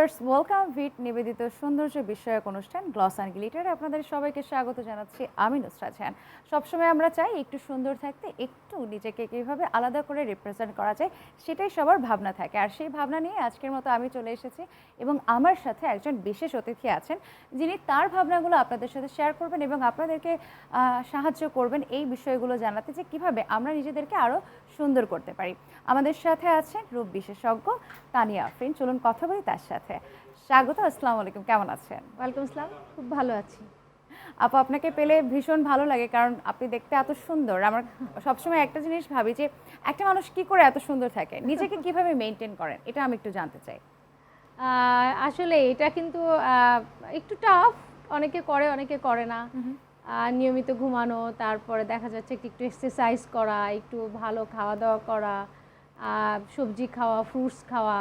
Viewers welcome ভিট নিবেদিত সৌন্দর্য বিষয়ক অনুষ্ঠান গ্লস অ্যান্ড গ্লিটারে আপনাদের সবাইকে স্বাগত জানাচ্ছি। আমি নুসরাত জাহান সবসময় আমরা চাই একটু সুন্দর থাকতে, একটু নিজেকে কীভাবে আলাদা করে রিপ্রেজেন্ট করা যায়, সেটাই সবার ভাবনা থাকে। আর সেই ভাবনা নিয়ে আজকের মতো আমি চলে এসেছি এবং আমার সাথে একজন বিশেষ অতিথি আছেন, যিনি তার ভাবনাগুলো আপনাদের সাথে শেয়ার করবেন এবং আপনাদেরকে সাহায্য করবেন এই বিষয়গুলো জানাতে যে কীভাবে আমরা নিজেদেরকে আরও সুন্দর করতে পারি। আমাদের সাথে আছেন রূপ বিশেষজ্ঞ তানিয়া আফরিন। চলুন কথা বলি তার সাথে। স্বাগত আসসালামু আলাইকুম। কেমন আছেন? ওয়েলকাম আসসালাম। খুব ভালো আছি। আপু আপনাকে পেলে ভীষণ ভালো লাগে কারণ আপনি দেখতে এত সুন্দর। আমার সবসময় একটা জিনিস ভাবি যে একটা মানুষ কি করে এত সুন্দর থাকে? নিজেকে কীভাবে মেনটেন করেন? এটা আমি একটু জানতে চাই। আসলে এটা কিন্তু একটু টাফ অনেকে করে অনেকে করে না। নিয়মিত ঘুমানো তারপরে দেখা যাচ্ছে একটু একটু এক্সারসাইজ করা একটু ভালো খাওয়া দাওয়া করা সবজি খাওয়া ফ্রুটস খাওয়া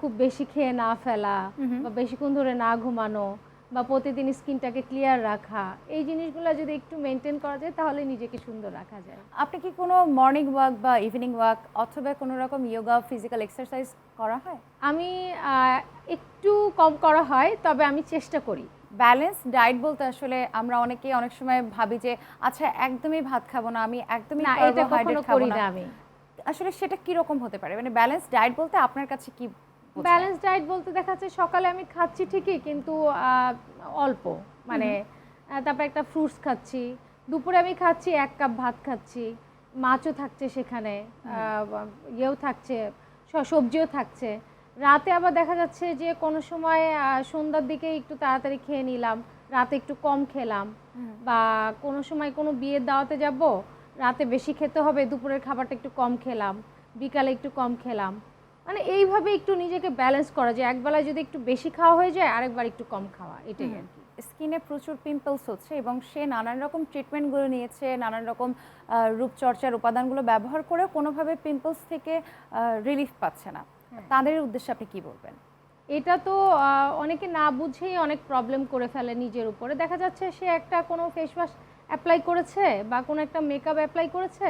খুব বেশি খেয়ে না ফেলা বা বেশিক্ষণ ধরে না ঘুমানো বা প্রতিদিন স্কিনটাকে ক্লিয়ার রাখা এই জিনিসগুলো যদি একটু মেনটেন করা যায় তাহলে নিজেকে সুন্দর রাখা যায়। আপনি কি কোনো মর্নিং ওয়াক বা ইভিনিং ওয়াক অথবা কোনো রকম ইয়োগা ফিজিক্যাল এক্সারসাইজ করা হয়? আমি একটু কম করা হয় তবে আমি চেষ্টা করি। ব্যালেন্স ডায়েট বলতে আসলে আমরা অনেকে অনেক সময় ভাবি যে আচ্ছা একদমই ভাত খাব না আমি একদমই না এটা কখনো কার্বোহাইড্রেট খাব করি না আমি। আসলে সেটা কি রকম হতে পারে? মানে ব্যালেন্স ডায়েট বলতে আপনার কাছে কি ব্যালেন্স ডায়েট বলতে দেখা যাচ্ছে সকালে আমি খাচ্ছি ঠিকই কিন্তু অল্প। মানে তারপর একটা ফ্রুটস খাচ্ছি দুপুরে আমি খাচ্ছি এক কাপ ভাত খাচ্ছি মাছও থাকছে সেখানে ইয়েও থাকছে সবজিও থাকছে। রাতে আবার দেখা যাচ্ছে যে কোনো সময় সন্ধ্যার দিকে একটু তাড়াতাড়ি খেয়ে নিলাম রাতে একটু কম খেলাম বা কোনো সময় কোনো বিয়ের দাওয়াতে যাব রাতে বেশি খেতে হবে দুপুরের খাবারটা একটু কম খেলাম বিকালে একটু কম খেলাম। মানে এইভাবে একটু নিজেকে ব্যালেন্স করা যায়। একবেলায় যদি একটু বেশি খাওয়া হয়ে যায় আরেকবার একটু কম খাওয়া এটাই আর কি। স্কিনে প্রচুর পিম্পলস হচ্ছে এবং সে নানান রকম ট্রিটমেন্টগুলো নিয়েছে নানান রকম রূপচর্চার উপাদানগুলো ব্যবহার করে কোনোভাবে পিম্পলস থেকে রিলিফ পাচ্ছে না। তাদের উদ্দেশ্যে আপনি কি বলবেন? এটা তো অনেকে না বুঝেই অনেক প্রবলেম করে ফেলে নিজের উপরে। দেখা যাচ্ছে সে একটা কোনো ফেস ওয়াশ অ্যাপ্লাই করেছে বা কোনো একটা মেকআপ অ্যাপ্লাই করেছে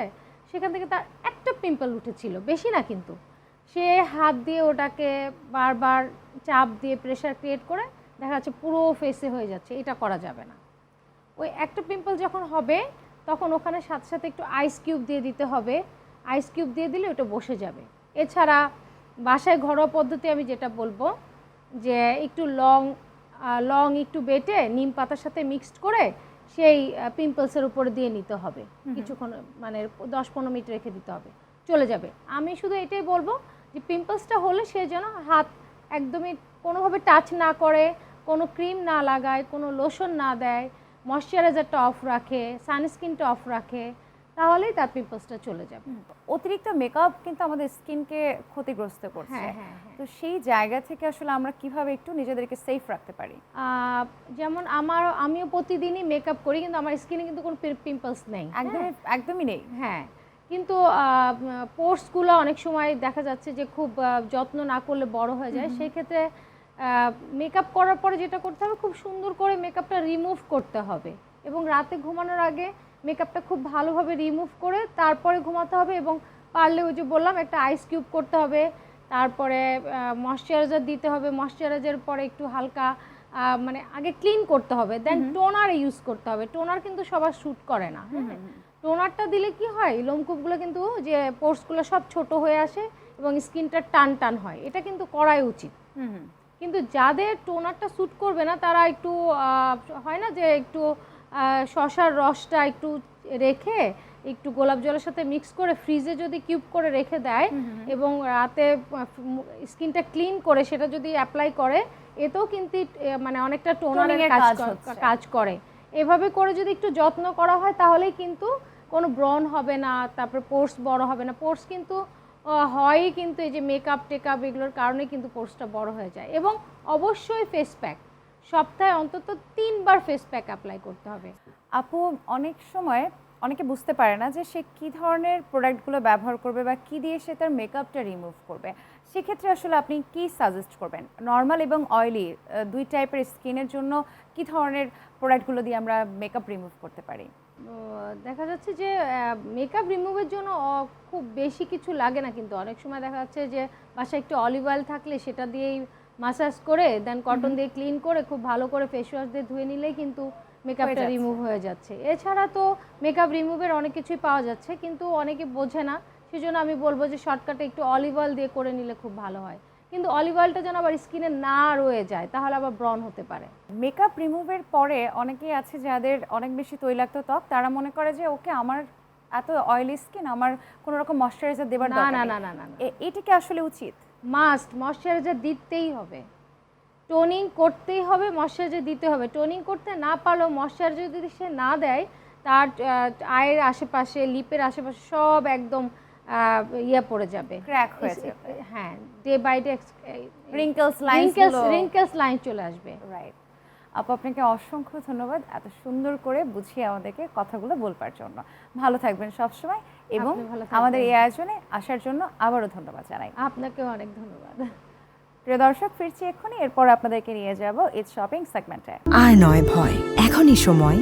সেখান থেকে তার একটা পিম্পল উঠেছিল। বেশি না কিন্তু। সে হাত দিয়ে ওটাকে বারবার চাপ দিয়ে প্রেশার ক্রিয়েট করে দেখা যাচ্ছে পুরো ফেসে হয়ে যাচ্ছে। এটা করা যাবে না। ওই একটা পিম্পল যখন হবে তখন ওখানে সাথে সাথে একটু আইস কিউব দিয়ে দিতে হবে। আইস কিউব দিয়ে দিলে ওটা বসে যাবে। এছাড়া বাসায় ঘরোয়া পদ্ধতি আমি যেটা বলব যে একটু লং লং একটু বেটে নিম পাতার সাথে মিক্সড করে সেই পিম্পলসের উপরে দিয়ে নিতে হবে। কিছুক্ষণ মানে দশ পনেরো মিনিট রেখে দিতে হবে। চলে যাবে। আমি শুধু এটাই বলব যে পিম্পলসটা হলে সে যেন হাত একদমই কোনোভাবে টাচ না করে কোনো ক্রিম না লাগায় কোনো লোশন না দেয় ময়শ্চারাইজারটা অফ রাখে সানস্ক্রিনটা অফ রাখে তাহলেই তার পিম্পলসটা চলে যাবে। অতিরিক্ত মেকআপ কিন্তু আমাদের স্কিনকে ক্ষতিগ্রস্ত করছে। হ্যাঁ হ্যাঁ হ্যাঁ। তো সেই জায়গা থেকে আসলে আমরা কীভাবে একটু নিজেদেরকে সেফ রাখতে পারি? যেমন আমার আমিও প্রতিদিনই মেকআপ করি কিন্তু আমার স্কিনে কিন্তু কোনো পিম্পলস নেই। একদমই একদমই নেই। হ্যাঁ কিন্তু পোর্সগুলো অনেক সময় দেখা যাচ্ছে যে খুব যত্ন না করলে বড় হয়ে যায়। সেই ক্ষেত্রে মেকআপ করার পরে যেটা করতে হবে খুব সুন্দর করে মেকআপটা রিমুভ করতে হবে। এবং রাতে ঘুমানোর আগে মেকআপটা খুব ভালোভাবে রিমুভ করে তারপরে ঘুমাতে হবে এবং পারলে ওই যে বললাম একটা আইস কিউব করতে হবে তারপরে ময়শ্চারাইজার দিতে হবে ময়শ্চারাইজার পরে একটু হালকা মানে আগে ক্লিন করতে হবে দেন টোনার ইউজ করতে হবে টোনার কিন্তু সবার শ্যুট করে না হ্যাঁ? টোনারটা দিলে কি হয় লোমকূপগুলো কিন্তু যে পোর্সগুলো সব ছোট হয়ে আসে এবং স্কিনটা টান টান হয় এটা কিন্তু করাই উচিত। কিন্তু যাদের টোনারটা স্যুট করবে না তারা একটু হয় না যে একটু শসার রসটা একটু রেখে একটু গোলাপ জলের সাথে মিক্স করে ফ্রিজে যদি কিউব করে রেখে দেয় এবং রাতে স্কিনটা ক্লিন করে সেটা যদি অ্যাপ্লাই করে এতেও কিন্তু মানে অনেকটা টোনারের কাজ কাজ কর- এভাবে করে যদি একটু যত্ন করা হয় তাহলেই কিন্তু কোনো ব্রন হবে না তারপরে পোর্স বড় হবে না। পোর্স কিন্তু হয়ই কিন্তু এই যে মেকআপ টেকআপ এগুলোর কারণে কিন্তু পোর্সটা বড় হয়ে যায়। এবং অবশ্যই ফেস প্যাক সপ্তাহে অন্তত তিনবার ফেস প্যাক অ্যাপ্লাই করতে হবে। আপু অনেক সময় অনেকে বুঝতে পারে না যে সে কি ধরনের প্রোডাক্টগুলো ব্যবহার করবে বা কি দিয়ে সে তার মেকআপটা রিমুভ করবে। সেক্ষেত্রে আসলে আপনি কি সাজেস্ট করবেন? নর্মাল এবং অয়েলি দুই টাইপের স্কিনের জন্য কি ধরনের প্রোডাক্টগুলো দিয়ে আমরা মেকআপ রিমুভ করতে পারি? দেখা যাচ্ছে যে মেকআপ রিমুভের জন্য খুব বেশি কিছু লাগে না কিন্তু অনেক সময় দেখা যাচ্ছে যে বাসায় একটু অলিভ অয়েল থাকলে সেটা দিয়েই মাসাজ করে দেন কটন দিয়ে ক্লিন করে খুব ভালো করে ফেস ওয়াশ দিয়ে ধুয়ে নিলেই কিন্তু মেকআপটা রিমুভ হয়ে যাচ্ছে। এছাড়া তো মেকআপ রিমুভের অনেক কিছুই পাওয়া যাচ্ছে কিন্তু অনেকে বোঝে না। সেজন্য আমি বলব যে শর্টকাটে একটু অলিভ অয়েল দিয়ে করে নিলে খুব ভালো হয়। কিন্তু অলিভ অয়েলটা যেন আবার স্কিনে না রয়ে যায় তাহলে আবার ব্রন হতে পারে। মেকআপ রিমুভের পরে অনেকেই আছে যাদের অনেক বেশি তৈলাক্ত ত্বক তারা মনে করে যে ওকে আমার এত অয়েলি স্কিন আমার কোনো রকম ময়শ্চারাইজার দেবার না না না না না এটা কি আসলে উচিত? মাস্ট ময়শ্চারাইজার দিতেই হবে। টোনিং করতেই হবে ময়শ্চারাইজার দিতে হবে। টোনিং করতে না পারলেও ময়শ্চারাইজার যদি সে না দেয় তার আয়ের আশেপাশে লিপের আশেপাশে সব একদম ইয়ে পড়ে যাবে। ক্র্যাক হয়ে যাবে। হ্যাঁ day by day wrinkles line wrinkles line চলে আসবে। রাইট আপু আপনাকে অসংখ্য ধন্যবাদ এত সুন্দর করে বুঝিয়ে আমাদেরকে কথাগুলো বলবার জন্য। ভালো থাকবেন সবসময়। এবং ভালো আমাদের এই আয়োজনে আসার জন্য আবারও ধন্যবাদ জানাই। আপনাকেও অনেক ধন্যবাদ। প্রিয় দর্শক ফিরছি এক্ষুনি। এরপর আপনাদেরকে নিয়ে যাব ইট শপিং সেগমেন্টে। আর নয় ভয় এখনই সময়।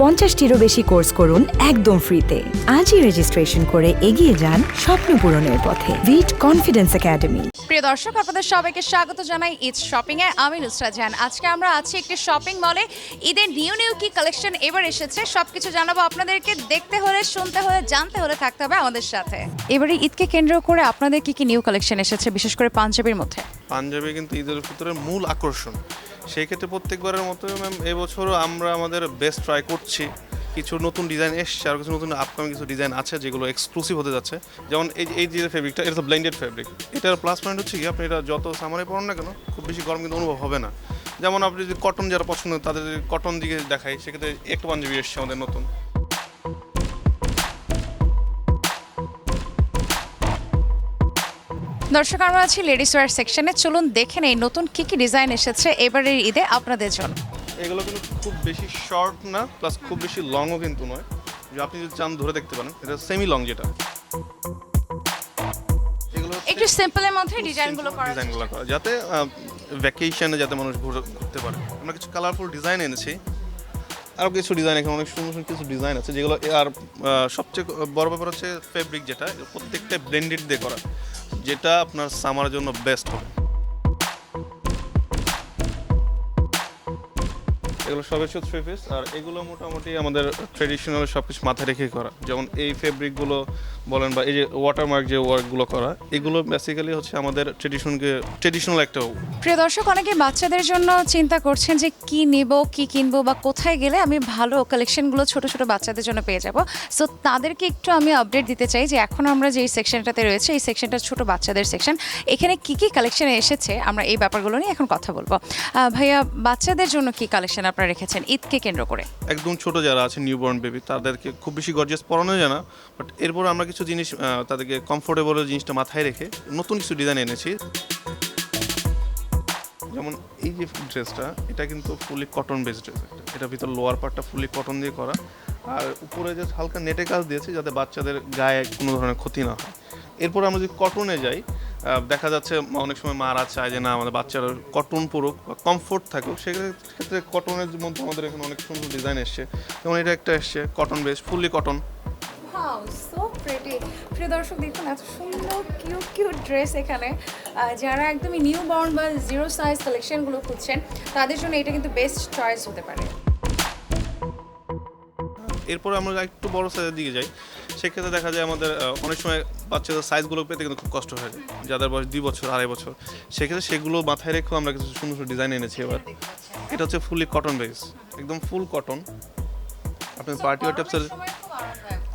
পঞ্চাশটিরও বেশি কোর্স করুন একদম ফ্রিতে। আজই রেজিস্ট্রেশন করে এগিয়ে যান স্বপ্ন পূরণের পথে। ভিট কনফিডেন্স একাডেমি প্রিয় দর্শক, আপনাদের সবাইকে স্বাগত জানাই ঈদ শপিং এ। আমি নুসরা জাহান। আজকে আমরা আছি একটি শপিং মলে ঈদের নিউ নিউ কি কালেকশন এবার এসেছে, সবকিছু জানাব আপনাদেরকে। দেখতে হলে, শুনতে হলে, জানতে হলে থাকতে হবে আমাদের সাথে। এবারে ঈদকে কেন্দ্র করে আপনাদের কি কি নিউ কালেকশন এসেছে, বিশেষ করে পাঞ্জাবির মধ্যে? পাঞ্জাবি কিন্তু ঈদের ফিতরের মূল আকর্ষণ। সেই ক্ষেত্রে প্রত্যেকবারের মতো ম্যাম এবছরও আমরা আমাদের বেস্ট ট্রাই করছি। কিছু নতুন ডিজাইন এসছে আর কিছু নতুন আপকামিং কিছু ডিজাইন আছে যেগুলো এক্সক্লুসিভ হতে যাচ্ছে। যেমন এই এই যে ফেব্রিকটা এটা তো ব্লেন্ডেড ফেব্রিক এটার প্লাস পয়েন্ট হচ্ছে কি, আপনি এটা যত সামারে পড়ুন না কেন, খুব বেশি গরম কিন্তু অনুভব হবে না। যেমন আপনি যদি কটন যারা পছন্দ তাদের কটন দিকে দেখাই, সেক্ষেত্রে একটু পাঞ্জাবি এসছে আমাদের নতুন। দর্শক, আমরা আছি লেডিস ওয়্যার সেকশনে চলুন দেখে নেই নতুন কি কি ডিজাইন এসেছে এবারের ঈদে আপনাদের জন্য। এগুলো কিন্তু খুব বেশি শর্ট না প্লাস খুব বেশি লংও কিন্তু নয়। যে আপনি যদি চান ধরে দেখতে পারেন এটা সেমি লং যেটা। এগুলো একটু সিম্পলের মধ্যে ডিজাইনগুলো করা ডিজাইনগুলো করা। যাতে ভ্যাকেশনে যাতে মানুষ ঘুরে ঘুরতে পারে। আমরা কিছু কালারফুল ডিজাইন এনেছি। আরও কিছু ডিজাইন এখানে অনেক সুন্দর সুন্দর কিছু ডিজাইন আছে যেগুলো আর সবচেয়ে বড় ব্যাপার হচ্ছে ফেব্রিক যেটা প্রত্যেকটা ব্লেন্ডেড দিয়ে করা যেটা আপনার সামার জন্য বেস্ট হবে। এগুলো সব হচ্ছে থ্রি পিস আর এগুলো মোটামুটি আমাদের ট্রেডিশনাল সব কিছু মাথায় রেখে করা। যেমন এই ফেব্রিকগুলো বলেন বা এই যে ওয়াটারমার্ক যে ওয়ার্কগুলো করা, এগুলো বেসিক্যালি হচ্ছে আমাদের ট্রেডিশনকে ট্রেডিশনাল একটা প্রিয় দর্শক, অনেকে বাচ্চাদের জন্য চিন্তা করছেন যে কি নেব, কি কিনবো বা কোথায় গেলে আমি ভালো কালেকশনগুলো ছোট ছোট বাচ্চাদের জন্য পেয়ে যাব। সো তাদেরকে একটু আমি আপডেট দিতে চাই যে এখন আমরা যে সেকশনটাতে রয়েছে, এই সেকশনটা ছোট বাচ্চাদের সেকশন এখানে কি কি কালেকশন এসেছে, আমরা এই ব্যাপারগুলো নিয়ে এখন কথা বলব। ভাইয়া, বাচ্চাদের জন্য কি কালেকশন আপনারা রেখেছেন ঈদকে কেন্দ্র করে। একদম ছোট যারা আছে নিউবর্ন বেবি তাদেরকে খুব বেশি গর্জিয়াস পরানো যায় না বাট এরপর আমরা কিছু জিনিস তাদেরকে কমফোর্টেবল জিনিসটা মাথায় রেখে নতুন কিছু ডিজাইন এনেছি। যেমন এই যে ড্রেসটা এটা কিন্তু ফুলি কটন বেসড ড্রেস এটা ভিতর লোয়ার পার্টটা ফুলি কটন দিয়ে করা। আর উপরে যে হালকা নেটে কাজ দিয়েছে যাতে বাচ্চাদের গায়ে কোনো ধরনের ক্ষতি না হয়। এরপর আমরা যদি কটনে যাই দেখা যাচ্ছে অনেক সময় মারা চায় যে না আমাদের বাচ্চারা কটন পরুক বা কমফোর্ট থাকুক সেক্ষেত্রে কটনের মধ্যে আমাদের এখানে অনেক সুন্দর ডিজাইন এসছে। যেমন এটা একটা এসছে কটন বেস ফুললি কটন প্রিয় দর্শক দেখুন এত সুন্দর কিউট কিউট ড্রেস এখানে। যারা একদমই নিউ বর্ন বা জিরো সাইজ কালেকশনগুলো খুঁজছেন তাদের জন্য এটা কিন্তু বেস্ট চয়েস হতে পারে। এরপরে আমরা একটু বড় সাইজের দিকে যাই। সেক্ষেত্রে দেখা যায় আমাদের অনেক সময় বাচ্চাদের সাইজগুলো পেতে কিন্তু খুব কষ্ট হয়ে। যায় যাদের বয়স দুই বছর আড়াই বছর। সেক্ষেত্রে সেগুলো মাথায় রেখেও আমরা কিছু সুন্দর সুন্দর ডিজাইন এনেছি এবার। এটা হচ্ছে ফুললি কটন বেস একদম ফুল কটন আপনি পার্টি ওয়ার টাইপসের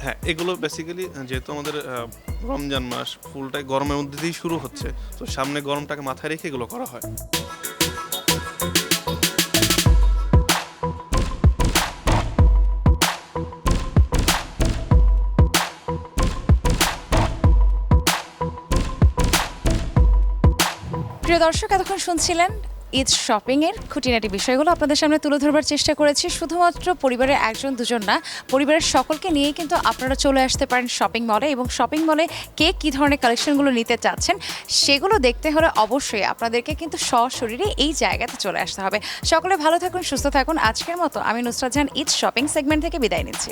হ্যাঁ এগুলো বেসিক্যালি যেহেতু আমাদের রমজান মাস ফুলটাই গরমের মধ্যে দিয়েই শুরু হচ্ছে। তো সামনে গরমটাকে মাথায় রেখে এগুলো করা হয়। প্রিয় দর্শক, এতক্ষণ শুনছিলেন ঈদ শপিং এর খুঁটিনাটি বিষয়গুলো। আপনাদের সামনে তুলে ধরবার চেষ্টা করেছি। শুধুমাত্র পরিবারের একজন, দুজন না, পরিবারের সকলকে নিয়েই কিন্তু আপনারা চলে আসতে পারেন শপিং মলে এবং শপিং মলে কে কী ধরনের কালেকশনগুলো নিতে চাচ্ছেন সেগুলো দেখতে হলে অবশ্যই আপনাদেরকে কিন্তু সশরীরে এই জায়গাতে চলে আসতে হবে। সকলে ভালো থাকুন, সুস্থ থাকুন। আজকের মতো আমি নুসরাত জাহান ঈদ শপিং সেগমেন্ট থেকে বিদায় নিচ্ছি।